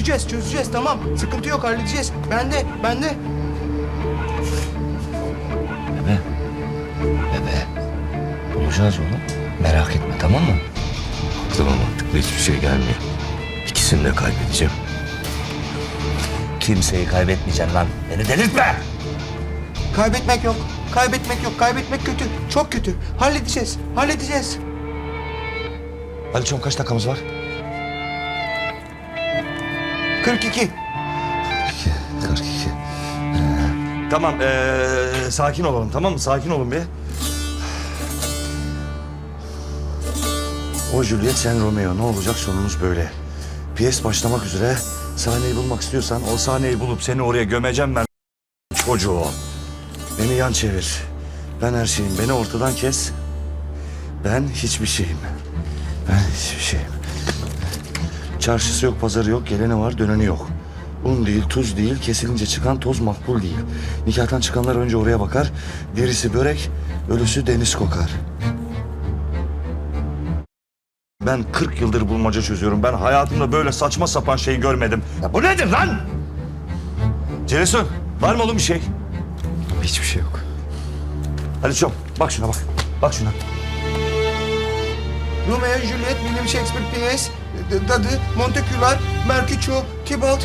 çözeceğiz, çözeceğiz. Tamam, sıkıntı yok, halledeceğiz. Ben de, ben de. Bebe. Bebe. Bulacağız onu. Merak etme tamam mı? Aklıma mantıklı hiçbir şey gelmiyor. İkisini de kaybedeceğim. Kimseyi kaybetmeyeceksin lan. Beni delirtme. Kaybetmek yok, kaybetmek yok. Kaybetmek kötü, çok kötü. Halledeceğiz, halledeceğiz. Aliçoğum kaç dakikamız var? 42. 42. Tamam ee, sakin olalım tamam mı? Sakin olun bir. O Juliet sen Romeo ne olacak sonumuz böyle. Piyes başlamak üzere sahneyi bulmak istiyorsan o sahneyi bulup seni oraya gömeceğim ben çocuğu. Beni yan çevir. Ben her şeyim. Beni ortadan kes. Ben hiçbir şeyim. Ben hiçbir şeyim. Çarşısı yok, pazarı yok, geleni var, döneni yok. Un değil, tuz değil, kesilince çıkan toz makbul değil. Nikahtan çıkanlar önce oraya bakar, derisi börek, ölüsü deniz kokar. Ben 40 yıldır bulmaca çözüyorum. Ben hayatımda böyle saçma sapan şey görmedim. Ya bu nedir lan? Celesun, var mı oğlum bir şey? Hiçbir şey yok. Hadi çok, bak şuna bak. Bak şuna. Romeo, Juliet, William Shakespeare d- Dadı, Monteculaar, Mercutio, Tybalt.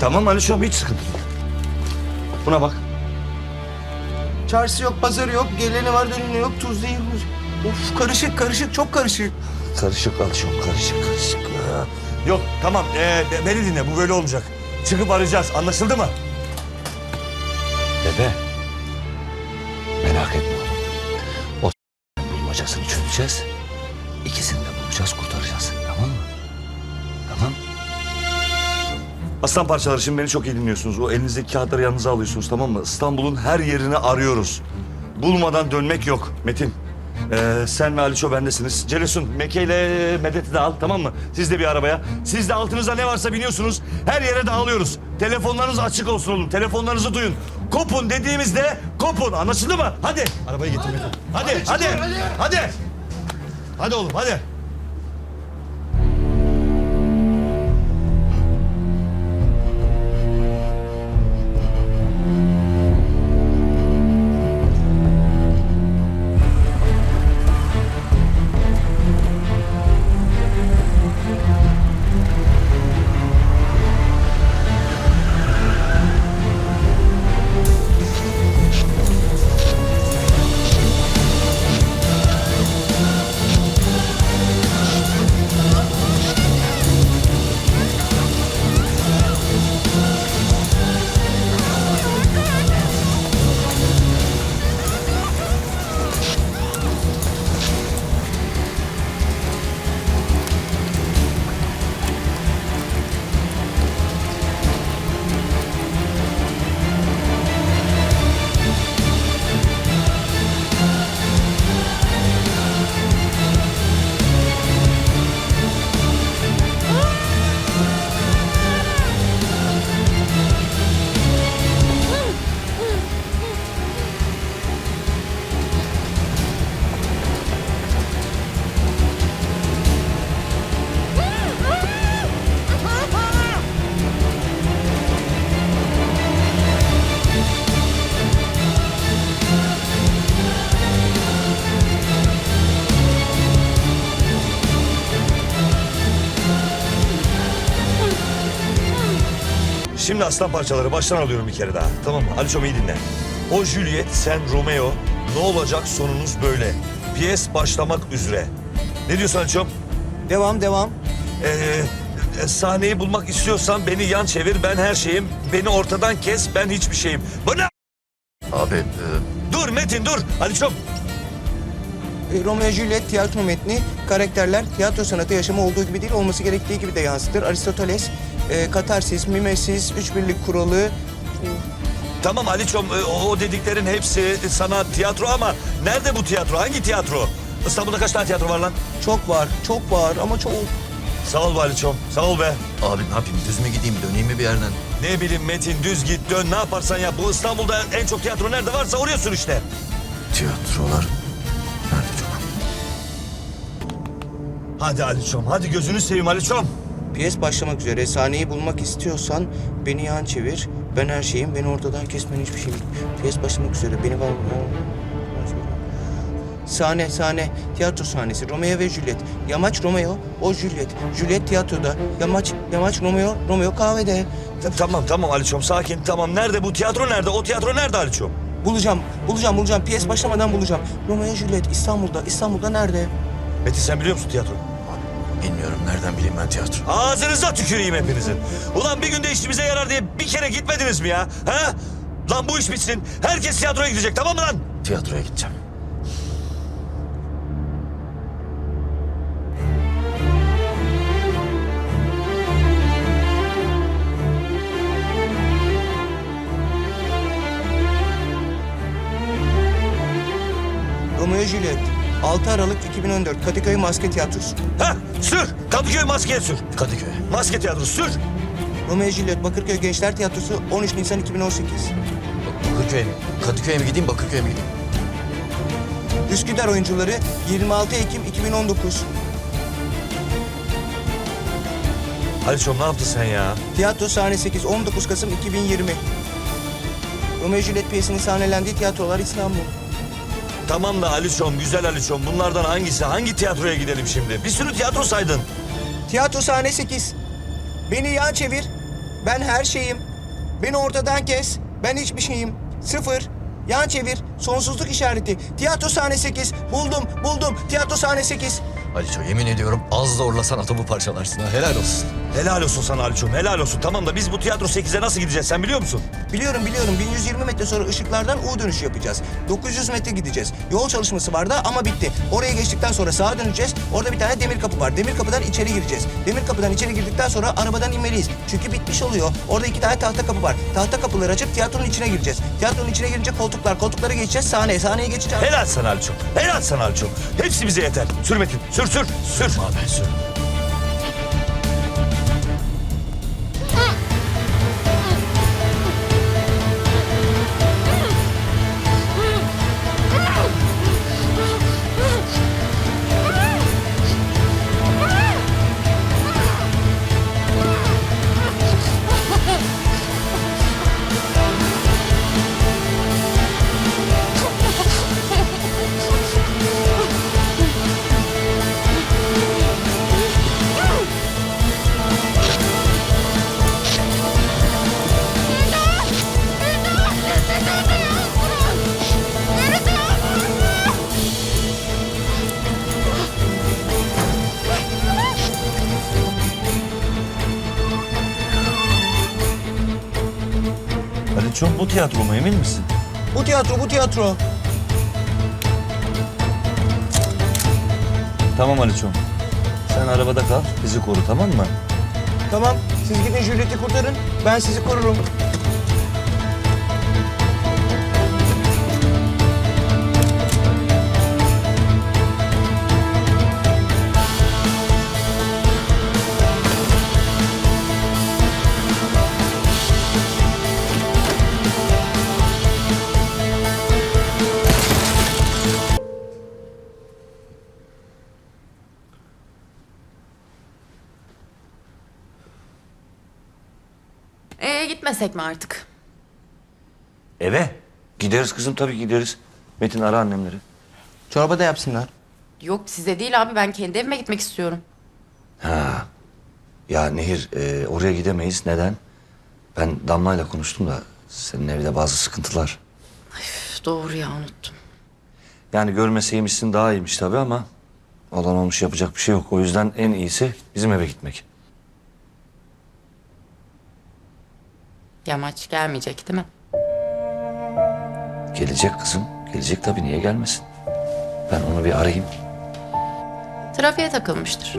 Tamam Alişom, hiç sıkıntı yok. Buna bak. Çarşısı yok, pazarı yok, geleni var, döneni yok, tuz değil. Of karışık, karışık, çok karışık. Karışık Alişom, karışık, karışık. Yok, tamam. Ee, be- beni dinle, bu böyle olmayacak. Çıkıp arayacağız, anlaşıldı mı? Bebe. Çözeceğiz. İkisini de bulacağız, kurtaracağız. Tamam mı? Tamam. Aslan parçaları şimdi beni çok iyi dinliyorsunuz. O elinizdeki kağıtları yanınıza alıyorsunuz tamam mı? İstanbul'un her yerini arıyoruz. Bulmadan dönmek yok Metin. Ee, sen ve Aliço bendesiniz. Celesun, Meke ile Medet'i de al tamam mı? Siz de bir arabaya. Siz de altınızda ne varsa biniyorsunuz. Her yere dağılıyoruz. Telefonlarınız açık olsun oğlum. Telefonlarınızı duyun. Kopun dediğimizde kopun. Anlaşıldı mı? Hadi. Arabayı getir Metin. Hadi, hadi. Hadi. Hadi, hadi oğlum hadi. Şimdi aslan parçaları baştan alıyorum bir kere daha. Tamam mı? Aliço'mu iyi dinle. O Juliet, sen Romeo. Ne olacak sonunuz böyle. Piyes başlamak üzere. Ne diyorsun Aliço'm? Devam, devam. Ee, e, sahneyi bulmak istiyorsan beni yan çevir. Ben her şeyim. Beni ortadan kes. Ben hiçbir şeyim. Bana... Abi Dur Metin dur. Aliço'm. Romeo Juliet tiyatro metni, karakterler tiyatro sanatı yaşamı olduğu gibi değil, olması gerektiği gibi de yansıtır. Aristoteles, e, katarsis, mimesis, üç birlik kuralı, Tamam Aliço'm e, o o dediklerin hepsi sanat, tiyatro ama nerede bu tiyatro? Hangi tiyatro? İstanbul'da kaç tane tiyatro var lan? çok var, çok var ama çok... Sağ ol be Aliço'm. Sağ ol be. Abi ne yapayım düz mü gideyim döneyim mi bir yerden? Ne bileyim Metin düz git dön ne yaparsan yap. Bu İstanbul'da en çok tiyatro nerede varsa oraya sür işte. Tiyatrolar Hadi Aliço'm hadi gözünü seveyim Aliço'm. Piyes başlamak üzere. Sahneyi bulmak istiyorsan beni yan çevir. Ben her şeyim. Beni ortadan kesmen hiçbir şeyim. Piyes başlamak üzere. Beni var... Sahne, sahne. Tiyatro sahnesi. Romeo ve Juliet. Yamaç Romeo, o Juliet. Juliet tiyatroda. Yamaç, Yamaç Romeo, Romeo kahvede. Ta- Tamam tamam Aliçom sakin tamam. Nerede bu tiyatro nerede? O tiyatro nerede Aliçom? Bulacağım, bulacağım, bulacağım. Piyes başlamadan bulacağım. Romeo Juliet İstanbul'da. İstanbul'da nerede? Metin sen biliyor musun tiyatro? Bilmiyorum nereden bileyim ben tiyatro. Ağzınıza tüküreyim hepinizin. Ulan bir günde işimize yarar diye bir kere gitmediniz mi ya? Ha? Lan bu iş bitsin. Herkes tiyatroya gidecek tamam mı lan? Tiyatroya gideceğim. Romeo Juliet. 6 Aralık 2014 Kadıköy Maske Tiyatrosu. Ha? Sür. Kadıköy maskeye sür. Kadıköy. Maske tiyatrosu sür. Romeo Juliet Bakırköy Gençler Tiyatrosu 13 Nisan 2018. Bakırköy'e mi? Kadıköy'e mi gideyim Bakırköy'e mi gideyim? Üsküdar oyuncuları 26 Ekim 2019. Aliçom ne yaptın sen ya? Tiyatro sahne 8 19 Kasım 2020. Romeo Juliet piyesinin sahnelendiği tiyatrolar İstanbul. Tamam da Aliçom, güzel Aliçom. Bunlardan hangisi? Hangi tiyatroya gidelim şimdi? Bir sürü tiyatro saydın. Tiyatro sahne 8. Beni yan çevir. Ben her şeyim. Beni ortadan kes. Ben hiçbir şeyim. Sıfır. Yan çevir. Sonsuzluk işareti. Tiyatro sahne 8. Buldum, buldum. Tiyatro sahne 8. Aliço yemin ediyorum az zorlasan atomu parçalarsın ha. Helal olsun. Helal olsun sana Aliçom, helal olsun. Tamam da biz bu tiyatro 8'e nasıl gideceğiz sen biliyor musun? Biliyorum biliyorum 1120 metre sonra ışıklardan U dönüşü yapacağız. 900 metre gideceğiz. Yol çalışması vardı ama bitti. Oraya geçtikten sonra sağa döneceğiz. Orada bir tane demir kapı var. Demir kapıdan içeri gireceğiz. Demir kapıdan içeri girdikten sonra arabadan inmeliyiz. Çünkü bitmiş oluyor. Orada iki tane tahta kapı var. Tahta kapıları açıp tiyatronun içine gireceğiz. Tiyatronun içine girince koltuklar. Koltukları geçeceğiz sahneye. Sahneye geçeceğiz. Helal sana Aliçom, helal sana Aliçom. Hepsi bize yeter. Sür Metin, sür sür, sür. Abi sür. Aliçom bu tiyatro mu emin misin? Bu tiyatro, bu tiyatro. Tamam Aliçom. Sen arabada kal, bizi koru tamam mı? Tamam. Siz gidin Juliet'i kurtarın. Ben sizi korurum. Ee gitmesek mi artık? Eve. Gideriz kızım tabii gideriz. Metin ara annemleri. Çorba da yapsınlar. Yok size değil abi ben kendi evime gitmek istiyorum. Ha. Ya Nehir e, oraya gidemeyiz. Neden? Ben Damla'yla konuştum da senin evde bazı sıkıntılar. Üf, doğru ya unuttum. Yani görmeseymişsin daha iyiymiş tabii ama olan olmuş yapacak bir şey yok. O yüzden en iyisi bizim eve gitmek. Yamaç gelmeyecek değil mi? Gelecek kızım. Gelecek tabii niye gelmesin? Ben onu bir arayayım. Trafiğe takılmıştır.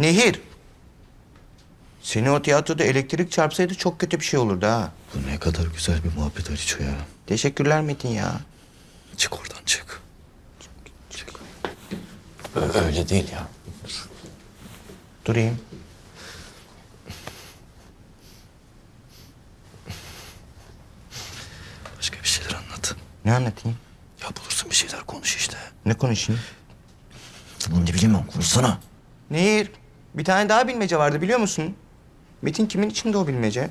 Nehir. Seni o tiyatroda elektrik çarpsaydı çok kötü bir şey olurdu ha. Bu ne kadar güzel bir muhabbet Aliço ya. Teşekkürler Metin ya. Çık oradan çık. Çık. Ö- Öyle değil ya. Durayım. Başka bir şeyler anlat. Ne anlatayım? Ya bulursun bir şeyler konuş işte. Ne konuşayım? Tamam ne bileyim ben konuşsana. Nehir. Bir tane daha bilmece vardı biliyor musun? Metin kimin içinde o bilmece?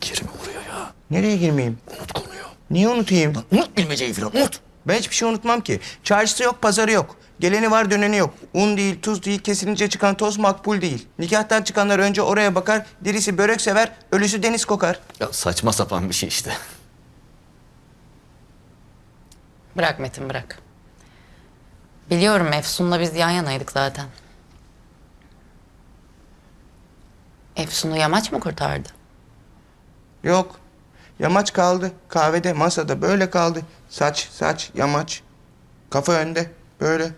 Girme oraya ya. Nereye girmeyeyim? Unut konuyu. Niye unutayım? Unut bilmeceyi falan unut. Ben hiçbir şey unutmam ki. Çarşısı yok, pazarı yok. Geleni var, döneni yok. Un değil, tuz değil, kesilince çıkan toz makbul değil. Nikahtan çıkanlar önce oraya bakar, dirisi börek sever, ölüsü deniz kokar. Ya saçma sapan bir şey işte. Bırak Metin bırak. Biliyorum Efsun'la biz yan yanaydık zaten. Efsun'u yamaç mı kurtardı? Yok. Yamaç kaldı. Kahvede, masada böyle kaldı. Saç, saç, yamaç. Kafa önde, böyle.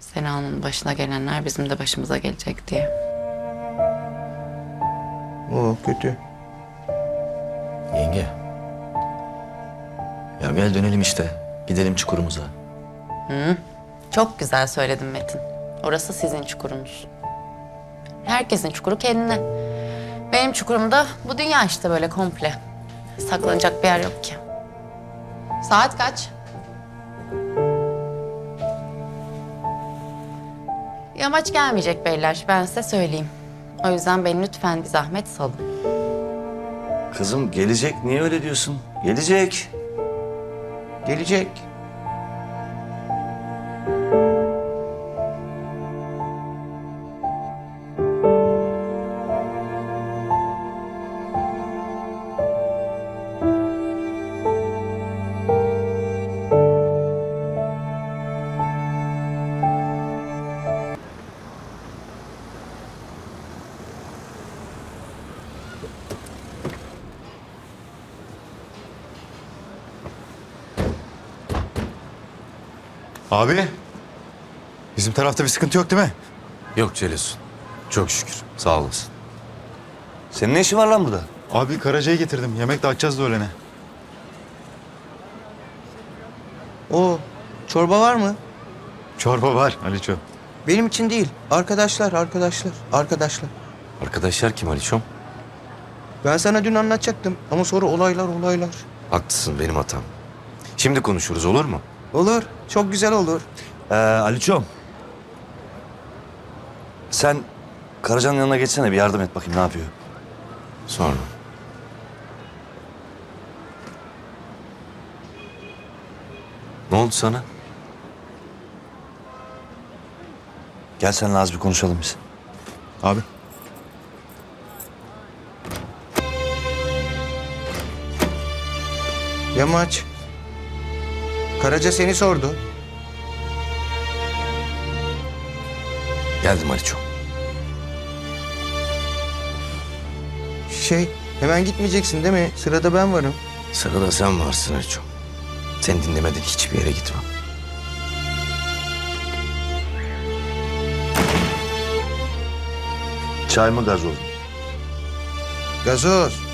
Sena'nın başına gelenler bizim de başımıza gelecek diye. Oo, kötü. Yenge. Ya gel dönelim işte. Gidelim çukurumuza. Çok güzel söyledin Metin. Orası sizin çukurunuz. Herkesin çukuru kendine. Benim çukurum da bu dünya işte böyle komple. Saklanacak bir yer yok ki. Saat kaç? Yamaç gelmeyecek beyler. Ben size söyleyeyim. O yüzden beni lütfen bir zahmet salın. Kızım gelecek. Niye öyle diyorsun? Gelecek. Gelecek. Abi. Bizim tarafta bir sıkıntı yok değil mi? Yok Celesun. Çok şükür. Sağ olasın. Senin ne işin var lan burada? Abi Karaca'yı getirdim. Yemek dağıtacağız da öğlene. Oo, çorba var mı? Çorba var Aliço. Benim için değil. Arkadaşlar, arkadaşlar, arkadaşlar. Arkadaşlar kim Aliçom? Ben sana dün anlatacaktım ama sonra olaylar olaylar. Haklısın benim hatam. Şimdi konuşuruz olur mu? Olur, çok güzel olur. Ee, Aliço'm. Sen Karaca'nın yanına geçsene bir yardım et bakayım ne yapıyor. Sonra. Ne oldu sana? Gel seninle az bir konuşalım biz. Abi. Yamaç. Karaca seni sordu. Geldim Aliçom. Şey, hemen gitmeyeceksin değil mi? Sırada ben varım. Sırada sen varsın Aliçom. Seni dinlemeden hiçbir yere gitmem. Çay mı gazoz mu? Gazoz.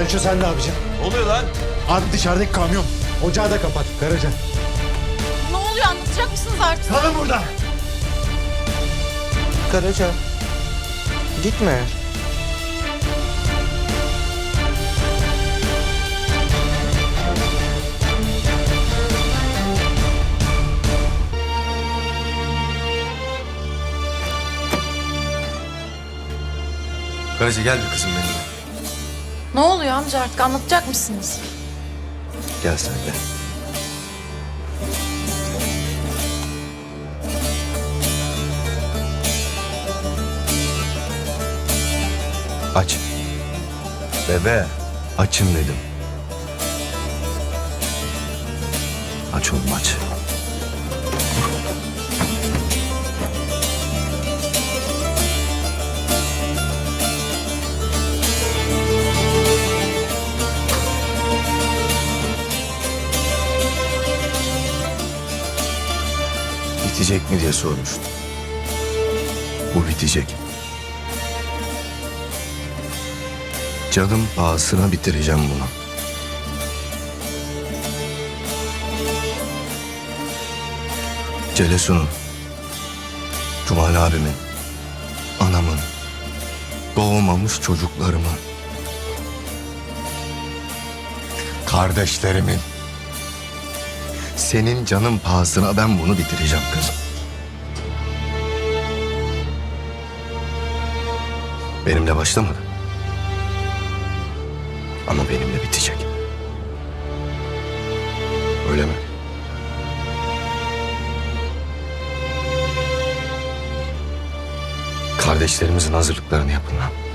Aliço sen ne yapacaksın? Ne oluyor lan? Abi dışarıdaki kamyon. Ocağı da kapat Karaca. Ne oluyor anlatacak mısınız artık? Kalın burada. Karaca. Gitme. Karaca gel bir kızım benimle. Ne oluyor amca artık anlatacak mısınız? Gel sen gel. Aç. Bebe. Açın dedim. Aç oğlum aç. Bitecek mi diye sormuştum. Bu bitecek. Canım pahasına bitireceğim bunu. Celesun'un, Cumali abimin, anamın, doğmamış çocuklarımın, kardeşlerimin, senin canın pahasına ben bunu bitireceğim kızım. Benimle başlamadı. Ama benimle bitecek. Öyle mi? Kardeşlerimizin hazırlıklarını yapın lan.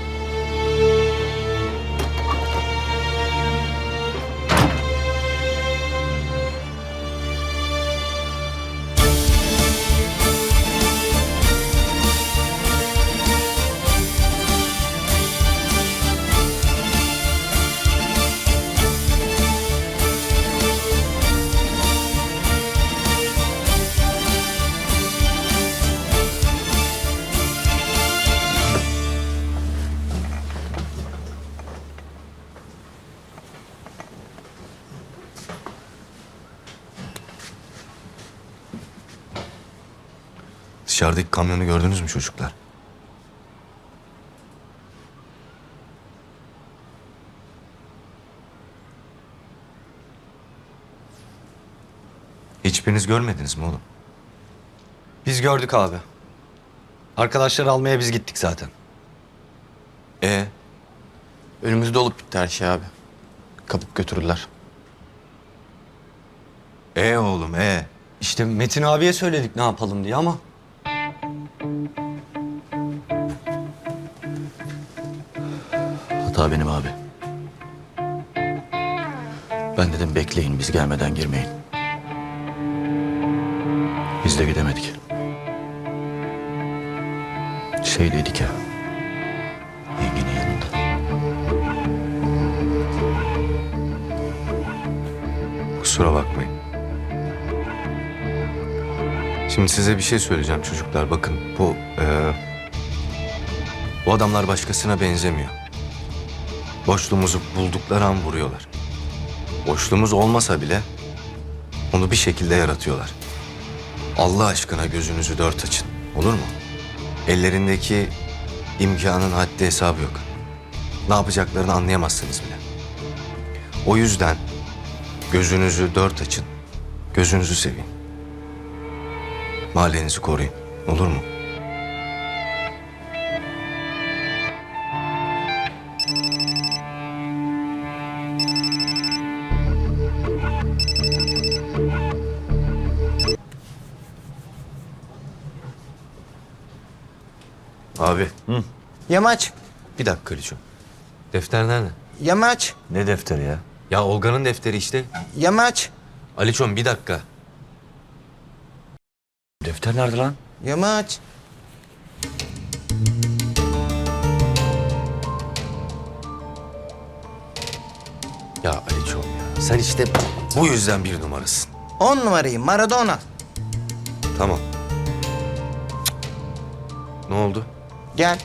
Dışarıdaki kamyonu gördünüz mü çocuklar? Hiçbiriniz görmediniz mi oğlum? Biz gördük abi. Arkadaşlar almaya biz gittik zaten. E önümüzde olup bitti her şey abi. Kapıp götürürler. E oğlum e. İşte Metin abiye söyledik ne yapalım diye ama Benim abi. Ben dedim bekleyin biz gelmeden girmeyin. Biz de gidemedik. Şeydeydik ya. Yengenin yanında. Kusura bakmayın. Şimdi size bir şey söyleyeceğim çocuklar. Bakın bu e, bu adamlar başkasına benzemiyor. Boşluğumuzu buldukları an vuruyorlar. Boşluğumuz olmasa bile onu bir şekilde yaratıyorlar. Allah aşkına gözünüzü dört açın. Olur mu? Ellerindeki imkanın haddi hesabı yok. Ne yapacaklarını anlayamazsınız bile. O yüzden Gözünüzü dört açın. Gözünüzü seveyim. Mahallenizi koruyun. Olur mu? Yamaç, Bir dakika Liço. Defter nerede? yamaç, Ne defteri ya? Ya Olga'nın defteri işte. yamaç, Aliço'm bir dakika. Defter nerede lan? yamaç. Ya Aliço'm ya. Sen işte bu yüzden bir numarasın. On numarayı Maradona. Tamam. Cık. Ne oldu? Gel.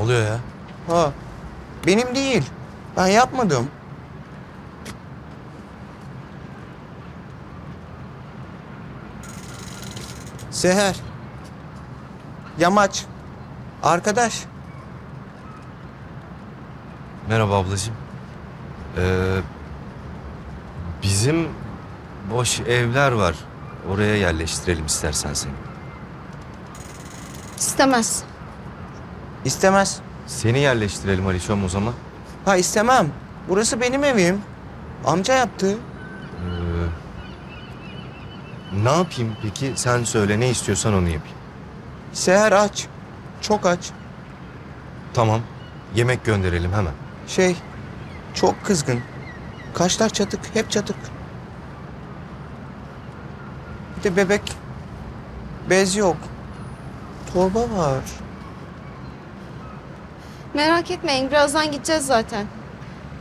Oluyor ya? Ha. Benim değil. Ben yapmadım. Seher. Yamaç. Arkadaş. Merhaba ablacığım. Ee, bizim boş evler var. Oraya yerleştirelim istersen seni. İstemez. İstemez. Seni yerleştirelim Aliço'm o zaman. Ha istemem. Burası benim evim. Amca yaptı. Ne yapayım peki? Sen söyle ne istiyorsan onu yapayım. Seher aç. Çok aç. Tamam. Yemek gönderelim hemen. Şey, çok kızgın. Kaşlar çatık, hep çatık. Bir de bebek. Bez yok. Torba var. Merak etmeyin birazdan gideceğiz zaten.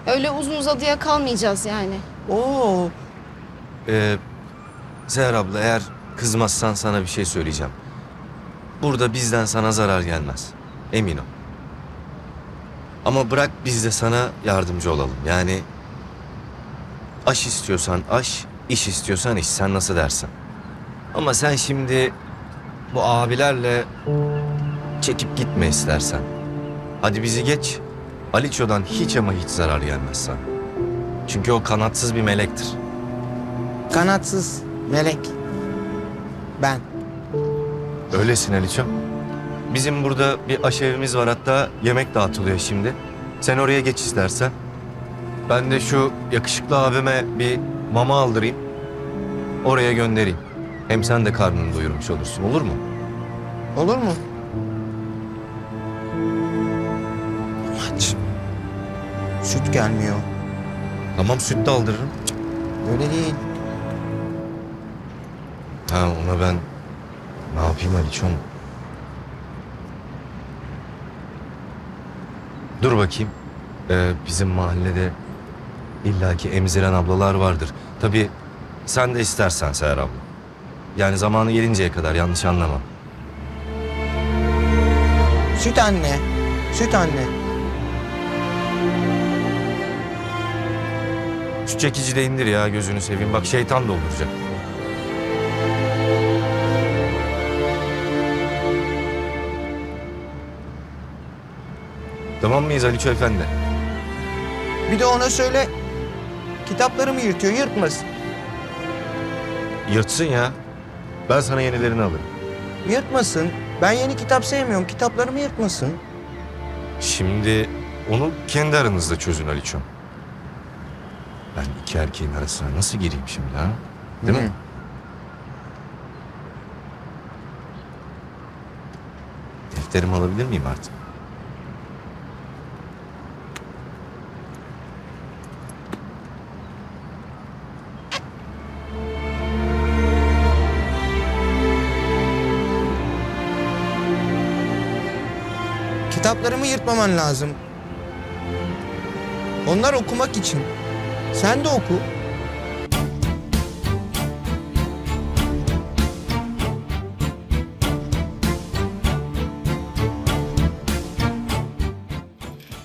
Öyle uzun uzadıya kalmayacağız yani. Oo, Ee, Seher abla eğer kızmazsan sana bir şey söyleyeceğim. Burada bizden sana zarar gelmez. Emin ol. Ama bırak biz de sana yardımcı olalım. Yani aş istiyorsan aş, iş istiyorsan iş. Sen nasıl dersen. Ama sen şimdi bu abilerle çekip gitme istersen. Hadi bizi geç. Aliço'dan hiç ama hiç zarar gelmez sana. Çünkü o kanatsız bir melektir. kanatsız melek. Ben. Öylesin Aliço. Bizim burada bir aşevimiz var hatta yemek dağıtılıyor şimdi. Sen oraya geç istersen. Ben de şu yakışıklı abime bir mama aldırayım. Oraya göndereyim. Hem sen de karnını doyurmuş olursun olur mu? Olur mu? Süt gelmiyor. Tamam süt de aldırırım. Öyle değil. Ha ona ben ne yapayım Aliço'm? Dur bakayım. Ee, bizim mahallede illaki emziren ablalar vardır. Tabii sen de istersen Seher abla. Yani zamanı gelinceye kadar yanlış anlama. Süt anne. Süt anne. Şu çekici de indir ya gözünü seveyim. Bak şeytan dolduracak. Tamam mıyız Aliço Efendi? Bir de ona söyle. Kitaplarımı yırtıyor, yırtmasın. Yırtsın ya. Ben sana yenilerini alırım. Yırtmasın. Ben yeni kitap sevmiyorum. Kitaplarımı yırtmasın. Şimdi onu kendi aranızda çözün Aliço. Ben iki erkeğin arasına nasıl gireyim şimdi ha? Değil mi? Defterimi alabilir miyim artık? Kitaplarımı yırtmaman lazım. Onlar okumak için. Sen de oku.